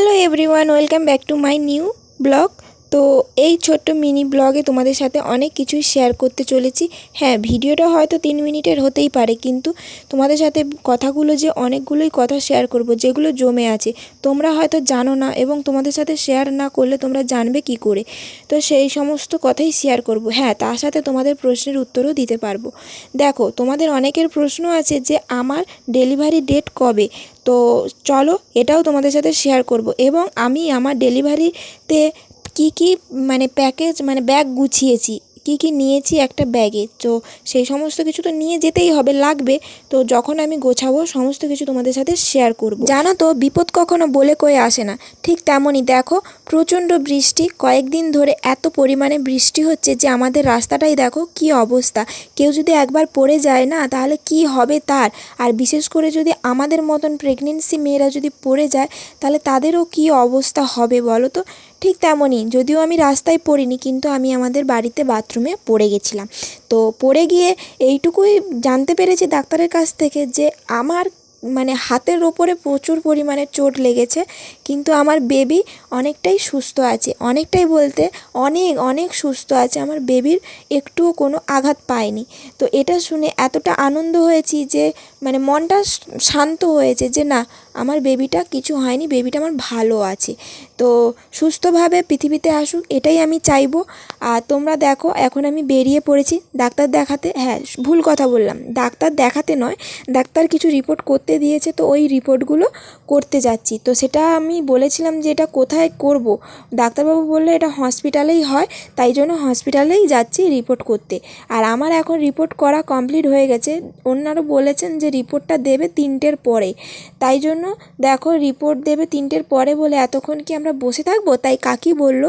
Hello everyone, welcome back to my new blog. তো এই ছোট্ট মিনি ব্লগে তোমাদের সাথে অনেক কিছুই শেয়ার করতে চলেছি হ্যাঁ ভিডিওটা হয়তো তিন মিনিটের হতেই পারে কিন্তু তোমাদের সাথে কথাগুলো যে অনেকগুলোই কথা শেয়ার করব যেগুলো জমে আছে তোমরা হয়তো জানো না এবং তোমাদের সাথে শেয়ার না করলে তোমরা জানবে কি করে তো সেই সমস্ত কথাই শেয়ার করব হ্যাঁ তার সাথে তোমাদের প্রশ্নের উত্তরও দিতে পারবো দেখো তোমাদের অনেকের প্রশ্ন আছে যে আমার ডেলিভারি ডেট কবে তো চলো এটাও তোমাদের সাথে শেয়ার করব এবং আমি আমার ডেলিভারিতে কি কি মানে প্যাকেজ মানে ব্যাগ গুছিয়েছি কি কি নিয়েছি একটা ব্যাগে তো সেই সমস্ত কিছু তো নিয়ে যেতেই হবে লাগবে তো যখন আমি গোছাবো সমস্ত কিছু তোমাদের সাথে শেয়ার করব জানো তো বিপদ কখনো বলে কয়ে আসে না ঠিক তেমনই দেখো প্রচণ্ড বৃষ্টি কয়েকদিন ধরে এত পরিমাণে বৃষ্টি হচ্ছে যে আমাদের রাস্তাটাই দেখো কি অবস্থা কেউ যদি একবার পড়ে যায় না তাহলে কি হবে তার আর বিশেষ করে যদি আমাদের মতন প্রেগনেন্সি মেয়েরা যদি পড়ে যায় তাহলে তাদেরও কি অবস্থা হবে বলো তো ঠিক তেমনই যদিও আমি রাস্তায় পড়িনি কিন্তু আমি আমাদের বাড়িতে বাথরুমে পড়ে গেছিলাম তো পড়ে গিয়ে এইটুকুই জানতে পেরেছি ডাক্তারের কাছ থেকে যে আমার মানে হাতের ওপরে প্রচুর পরিমাণে চোট লেগেছে কিন্তু আমার বেবি অনেকটাই সুস্থ আছে অনেকটাই বলতে অনেক অনেক সুস্থ আছে আমার বেবির একটুও কোনো আঘাত পায়নি তো এটা শুনে এতটা আনন্দ হয়েছি যে মানে মনটা শান্ত হয়েছে যে না আমার বেবিটা কিছু হয়নি বেবিটা আমার ভালো আছে তো সুস্থভাবে পৃথিবীতে আসুক এটাই আমি চাইবো আর তোমরা দেখো এখন আমি বেরিয়ে পড়েছি ডাক্তার দেখাতে হ্যাঁ ভুল কথা বললাম ডাক্তার দেখাতে নয় ডাক্তার কিছু রিপোর্ট করতে করতে দিয়েছে তো ওই রিপোর্টগুলো করতে যাচ্ছি তো সেটা আমি বলেছিলাম যে এটা কোথায় করব ডাক্তারবাবু বললো এটা হসপিটালেই হয় তাই জন্য হসপিটালেই যাচ্ছি রিপোর্ট করতে আর আমার এখন রিপোর্ট করা কমপ্লিট হয়ে গেছে ওনারও বলেছেন যে রিপোর্টটা দেবে তিনটের পরে তাই জন্য দেখো রিপোর্ট দেবে তিনটের পরে বলে এতক্ষণ কি আমরা বসে থাকবো তাই কাকি বলল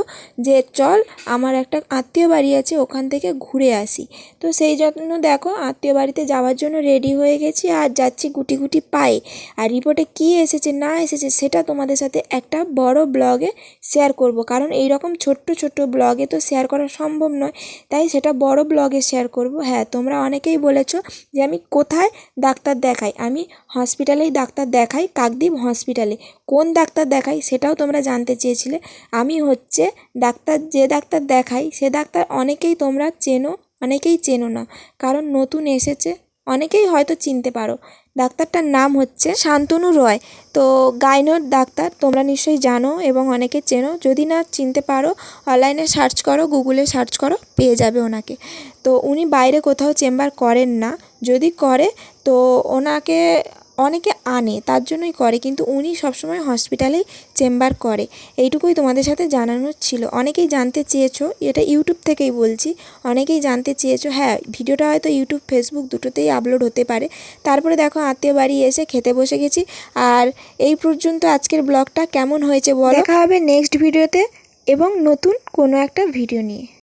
যে চল আমার একটা আত্মীয় বাড়ি আছে ওখান থেকে ঘুরে আসি তো সেই জন্য দেখো আত্মীয় বাড়িতে যাওয়ার জন্য রেডি হয়ে গেছি আর যাচ্ছি গুটি গুটি পাই আর রিপোর্টে কি এসেছে না এসেছে সেটা তোমাদের সাথে একটা বড় ব্লগে শেয়ার করব কারণ এই রকম ছোট্ট ছোট্ট ব্লগে তো শেয়ার করা সম্ভব নয় তাই সেটা বড় ব্লগে শেয়ার করব হ্যাঁ তোমরা অনেকেই বলেছো যে আমি কোথায় ডাক্তার দেখাই আমি হসপিটালেই ডাক্তার দেখাই কাকদ্বীপ হসপিটালে কোন ডাক্তার দেখাই সেটাও তোমরা জানতে চেয়েছিলে আমি হচ্ছে ডাক্তার যে ডাক্তার দেখাই সে ডাক্তার অনেকেই তোমরা চেনো অনেকেই চেনো না কারণ নতুন এসেছে অনেকেই হয়তো চিনতে পারো ডাক্তারটার নাম হচ্ছে শান্তনু রয় তো গাইনোর ডাক্তার তোমরা নিশ্চয়ই জানো এবং অনেকে চেনো যদি না চিনতে পারো অনলাইনে সার্চ করো গুগলে সার্চ করো পেয়ে যাবে ওনাকে তো উনি বাইরে কোথাও চেম্বার করেন না যদি করে তো ওনাকে অনেকে আনে তার জন্যই করে কিন্তু উনি সবসময় হসপিটালেই চেম্বার করে এইটুকুই তোমাদের সাথে জানানোর ছিল অনেকেই জানতে চেয়েছো এটা ইউটিউব থেকেই বলছি অনেকেই জানতে চেয়েছো হ্যাঁ ভিডিওটা হয়তো ইউটিউব ফেসবুক দুটোতেই আপলোড হতে পারে তারপরে দেখো আত্মীয় বাড়ি এসে খেতে বসে গেছি আর এই পর্যন্ত আজকের ব্লগটা কেমন হয়েছে বলো দেখা হবে নেক্সট ভিডিওতে এবং নতুন কোনো একটা ভিডিও নিয়ে